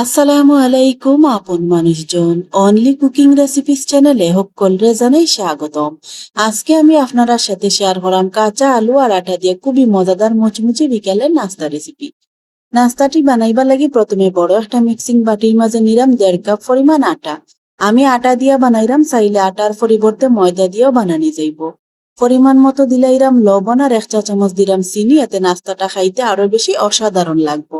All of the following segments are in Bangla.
আসসালামু আলাইকুম আপন মানুষজন অনলি কুকিং রেসিপিস চ্যানেলে সকলরে জানাই স্বাগতম। আজকে আমি আপনার সাথে শেয়ার করাম কাঁচা আলু আর আটা দিয়ে খুবই মজাদার মুচমুচে বিকেলের নাস্তা রেসিপি নাস্তাটি বানাইবার লাগি প্রথমে বড় একটা মিক্সিং বাটির মাঝে নিলাম দেড় কাপ পরিমাণ আটা। আমি আটা দিয়া বানাইরাম চাইলে আটার পরিবর্তে ময়দা দিয়েও বানানি যাইব। পরিমাণ মতো দিলাইরাম লবণ আর এক চা চামচ দিলাম চিনি, এতে নাস্তাটা খাইতে আরও বেশি অসাধারণ লাগবো।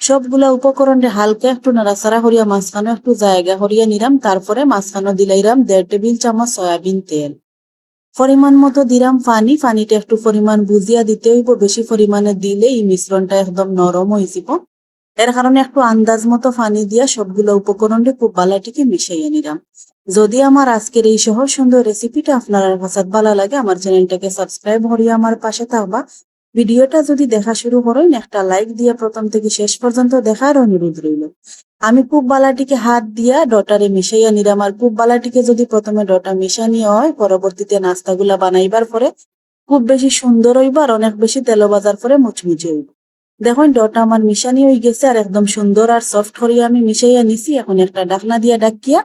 সবগুলা উপকরণে হালকা একটু নাড়াচাড়া করিয়া মাঝখানে একটু জায়গা করিয়া নিলাম, তারপরে মাঝখানে দিলাইরাম দেড় টেবিল চামচ সয়াবিন তেল। পরিমাণ মতো দিলাম পানি, পানিটা একটু পরিমাণ বুঝিয়া দিতে হইব, বেশি পরিমাণে দিলে এই মিশ্রণটা একদম নরম হয়ে যাব। এর কারণে একটু আন্দাজ মতো পানি দিয়া সবগুলো উপকরণে খুব বালাটিকে মিশাইয়া নিলাম। যদি আমার আজকের এই সহজ সুন্দর রেসিপিটা আপনার কাছে ভালো লাগে, আমার চ্যানেলটাকে সাবস্ক্রাইব করিয়া আমার পাশে থাকবা। ভিডিওটা যদি দেখা শুরু করেন একটা লাইক দিয়ে প্রথম থেকে শেষ পর্যন্ত দেখার অনুরোধ রইল। আমি পুব বালাটিকে হাত দিয়া ডটারে মিশাইয়া আর পুব বালাটিকে যদি প্রথমে ডটা মিশানি হয়, পরবর্তীতে নাস্তাগুলা বানাইবার পরে খুব বেশি সুন্দর হইব আর অনেক বেশি তেল বাজার পরে মুচমুচে হইব। দেখুন, ডটা আমার মিশানি হয়ে গেছে, আর একদম সুন্দর আর সফট করিয়া আমি মিশাইয়া নিছি। এখন একটা ডাকনা দিয়া ডাকিয়া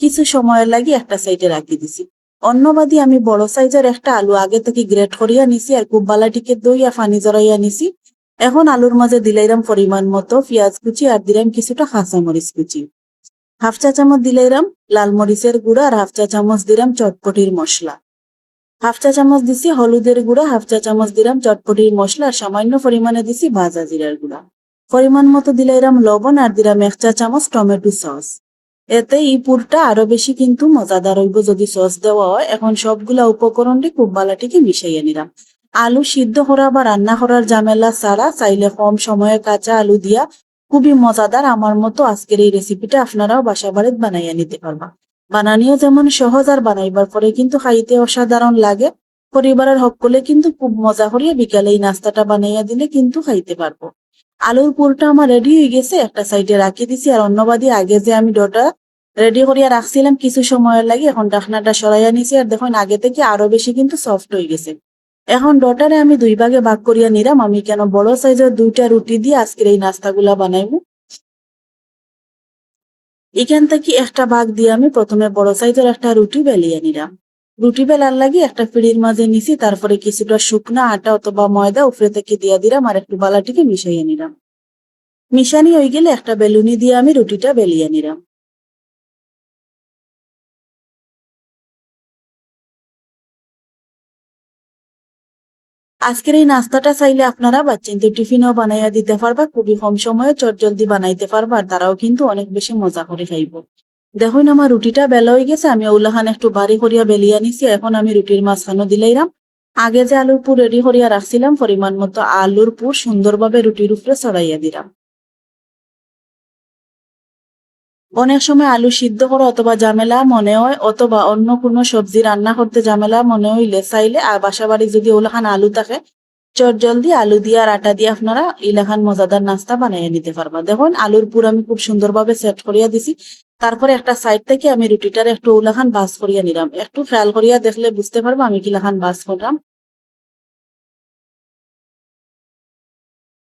কিছু সময়ের লাগি একটা সাইডে রাখি দিছি। অন্যবাদী আমি বড় সাইজের একটা আলু আগে থেকে গ্রেট করিয়া নিছি আর খুব বালাটিকে দইয়া ফানি জড়াইয়া নিছি। এখন আলুর মাঝে দিলাইরাম পরিমাণ মতো পেঁয়াজ কুচি আর দিলাম কিছুটা কাঁচা মরিচ কুচি। হাফ চা চামচ দিলাইরাম, লাল মরিচের গুঁড়া আর হাফ চা চামচ দিলাম চটপটির মশলা। হাফ চা চামচ দিছি হলুদের গুঁড়া, হাফ চা চামচ দিলাম চটপটির মশলা আর সামান্য পরিমাণে দিছি ভাজা জিরার গুঁড়া। পরিমাণ মতো দিলাইরাম লবণ আর দিলাম এক চা চামচ টমেটো সস। এতে এই পুরটা আরও বেশি কিন্তু মজাদার হইব যদি সস দেওয়া হয়। এখন সবগুলা উপকরণটি খুব বালাটিকে মিশাইয়া নিলাম। আলু সিদ্ধ করা বা রান্না করার ঝামেলা ছাড়া চাইলে কম সময়ে কাঁচা আলু দিয়া খুবই মজাদার আমার মতো আজকের এই রেসিপিটা আপনারাও বাসা বাড়িত বানাইয়া নিতে পারবা। বানানিও যেমন সহজ আর বানাইবার পরে কিন্তু খাইতে অসাধারণ লাগে। পরিবারের সকলে কিন্তু খুব মজা করিয়া বিকালে এই নাস্তাটা বানাইয়া দিলে কিন্তু খাইতে পারব। আলুর পুরটা আমার রেডি হয়ে গেছে, একটা সাইডে রাখি দিছি। আর অন্য অন্যবাদী আগে যে আমি ডটা রেডি করিয়া রাখছিলাম, কিছু সময়ের লাগে এখন ডাকনাটা সরাইয়া নিছি। আর দেখুন, আগে থেকে আরও বেশি কিন্তু সফট হয়ে গেছে। এখন ডটারে আমি দুই ভাগে ভাগ করিয়া নিলাম। আমি কেন বড় সাইজের দুইটা রুটি দিয়ে আজকের এই নাস্তাগুলা বানাইবো? এখান থেকে একটা ভাগ দিয়ে আমি প্রথমে বড় সাইজের একটা রুটি বেলিয়ে নিলাম। রুটি বেলার লাগে একটা পিড়ির মাঝে নিছি, তারপরে কিছুটা শুকনা আটা অথবা ময়দা উপরে থেকে দিয়া দিলাম আর একটু বালাটিকে মিশাইয়া নিলাম। মিশানি হয়ে গেলে একটা বেলুনি দিয়ে আমি রুটিটা বেলিয়ে নিলাম। আজকের এই নাস্তাটা চাইলে আপনারা বাচ্চাদের টিফিনও বানাইয়া দিতে পারবা, খুবই কম সময়ে চটজলদি বানাইতে পারবা, আর তারাও কিন্তু অনেক বেশি মজা করে খাইব। দেখুন, আমার রুটিটা বেলা হয়ে গেছে, আমি ওলাখান একটু বাড়ি করিয়া বেলিয়া নিছি এখন আমি রুটির মাঝখানে দিলাইরাম আগে যে আলুর পুর রেডি করিয়া রাখছিলাম, পরিমাণ মতো আলুর পুর সুন্দরভাবে রুটির উপরে ছড়াইয়া দিলাম। অনেক সময় আলু সিদ্ধ করা অথবা ঝামেলা মনে হয়, অথবা অন্য কোনো সবজি রান্না করতে ঝামেলা মনে হইলে চাইলে, আর বাসা বাড়ি যদি ওলাখান আলু থাকে, চট জলদি আলু দিয়ে আর আটা দিয়ে আপনারা ইলাখান মজাদার নাস্তা বানাইয়া নিতে পারবা। দেখুন, আলুর পুর আমি খুব সুন্দরভাবে সেট করিয়া দিছি। তারপরে একটা সাইড থেকে আমি রুটিটার একটু উলাখান বাস করিয়া নিলাম। একটু ফ্রাল করিয়া দেখলে বুঝতে পারব আমি কিলাখান বাস করলাম।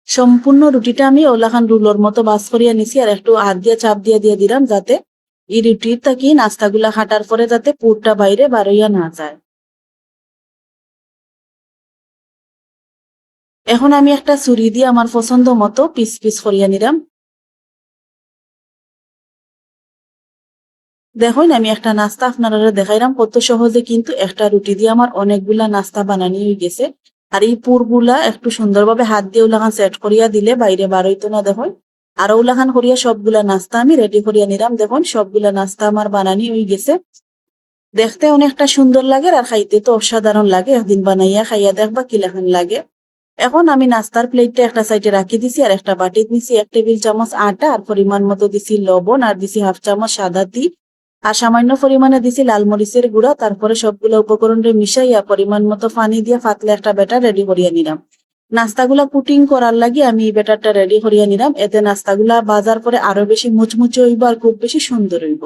সম্পূর্ণ রুটিটা আমি ওলাখান রুলোর মতো বাস করিয়া নিছি আর একটু হাত দিয়ে চাপ দিয়ে দিয়ে দিলাম যাতে এই রুটির থাকি নাস্তাগুলা হাঁটার পরে যাতে পুরটা বাইরে বারইয়া না যায়। এখন আমি একটা ছুরি দিয়ে আমার পছন্দ মতো পিস পিস করিয়া নিলাম। দেখুন, আমি একটা নাস্তা আপনারা দেখাইলাম, কত সহজে কিন্তু একটা রুটি দিয়ে আমার অনেকগুলা নাস্তা বানানি হয়ে গেছে। আর এই পুরগুলা একটু সুন্দরভাবে হাত দিয়ে ওলাখান সেট করিয়া দিলে বাইরে বার হইতো না, দেখুন। আর ওলাখান করিয়া সবগুলা নাস্তা আমি রেডি করিয়া নিলাম, দেখুন, সবগুলা নাস্তা আমার বানানি হয়ে গেছে। দেখতে অনেকটা সুন্দর লাগে আর খাইতে তো অসাধারণ লাগে, একদিন বানাইয়া খাইয়া দেখবা কিলাখান লাগে। এখন আমি নাস্তার প্লেটটা একটা সাইডে রাখি দিছি আর একটা বাটিত নিছি, এক টেবিল চামচ আটা আর পরিমাণ মতো দিছি লবণ আর দিছি হাফ চামচ সাদা তিল। আর সামান্য পরিমাণে দিছি লাল মরিচের গুঁড়া, তারপরে সবগুলো উপকরণে মিশাইয়া পরিমাণ মতো পানি দিয়ে ফাতলে একটা ব্যাটার রেডি করিয়া নিলাম। নাস্তাগুলা কুটিং করার লাগে আমি এই ব্যাটারটা রেডি করিয়া নিলাম, এতে নাস্তাগুলা বাজার পরে আরও বেশি মুচমুচে হইব আর খুব বেশি সুন্দর হইব।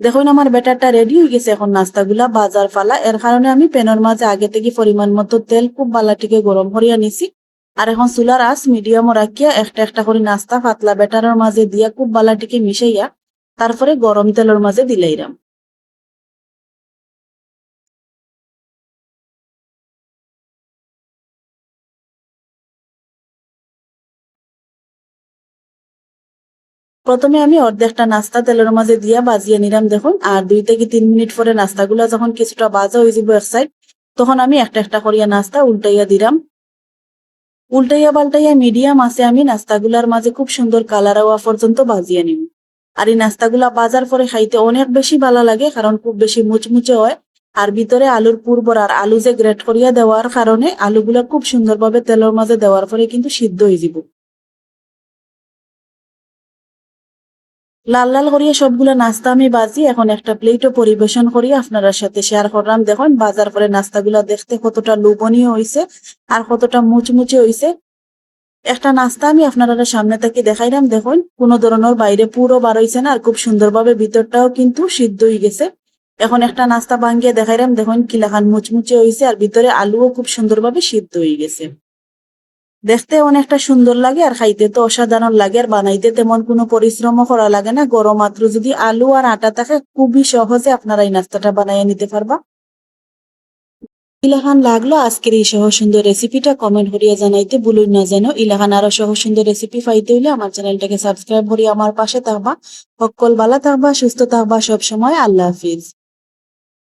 দেখুন, আমার ব্যাটারটা রেডি হয়ে গেছে, এখন নাস্তাগুলা বাজার ফালা। এর কারণে আমি প্যানের মাঝে আগে থেকে পরিমাণ মতো তেল খুব বালাটিকে গরম করিয়া নিছি। আর এখন চুলার আঁচ মিডিয়াম রাখিয়া একটা একটা করে নাস্তা পাতলা ব্যাটারের মাঝে দিয়া খুব বালাটিকে মিশাইয়া তারপরে গরম তেলের মাঝে দিলাইরাম। প্রথমে আমি অর্ধেকটা নাস্তা তেলের মাঝে দিয়া বাজিয়ে নিলাম দেখুন, আর দুই থেকে তিন মিনিট পরে নাস্তাগুলা যখন কিছুটা বাজা হয়ে যাব এক সাইড তখন আমি একটা একটা করিয়া নাস্তা উল্টাইয়া দিলাম। উল্টাইয়া পাল্টাইয়া মিডিয়াম আছে, আমি নাস্তাগুলার মাঝে খুব সুন্দর কালার হওয়া পর্যন্ত বাজিয়ে নিব। আর এই নাস্তাগুলা বাজার পরে খাইতে অনেক বেশি ভালো লাগে, কারণ খুব বেশি মুচমুচে হয়। আর ভিতরে আলুর পূর্বর আর আলু যে গ্রেট করিয়া দেওয়ার কারণে আলুগুলা খুব সুন্দরভাবে তেলের মাঝে দেওয়ার পরে কিন্তু সিদ্ধ হয়ে যাব লাল লাল করিয়া সবগুলা নাস্তা আমি বাজি, এখন একটা প্লেটও পরিবেশন করি, আপনারা সাথে শেয়ার করলাম। দেখুন, বাজার পরে নাস্তাগুলা দেখতে কতটা লোভনীয় হইছে আর কতটা মুচমুচে হইছে। একটা নাস্তা আমি আপনারা সামনে থেকে দেখাইলাম, দেখুন, কোনো ধরনের বাইরে পুরো বার হইছে না, আর খুব সুন্দরভাবে ভিতরটাও কিন্তু সিদ্ধ হয়ে গেছে। এখন একটা নাস্তা ভাঙ্গিয়ে দেখাইলাম, দেখুন, কিলাখান মুচমুচে হইছে, আর ভিতরে আলুও খুব সুন্দরভাবে সিদ্ধ হয়ে গেছে। দেখতে অনেকটা সুন্দর লাগে, আর খাইতে তো অসাধারণ লাগে, আর বানাইতে তেমন কোনো পরিশ্রমও করা লাগে না। গরম মাত্র যদি আলু আর আটা থাকে, খুবই সহজে আপনারা এই নাস্তাটা বানাইয়া নিতে পারবা। ইলাহান লাগল আজকের এই সহ সুন্দর রেসিপিটা কমেন্ট করিয়া জানাইতে ভুলুন না যেন। ইলাহান আরও সহ সুন্দর রেসিপি পাইতে হইলে আমার চ্যানেলটাকে সাবস্ক্রাইব করিয়া আমার পাশে থাকবা। সকল বালা থাকবা, সুস্থ থাকবা। সব সময় আল্লাহ হাফিজ।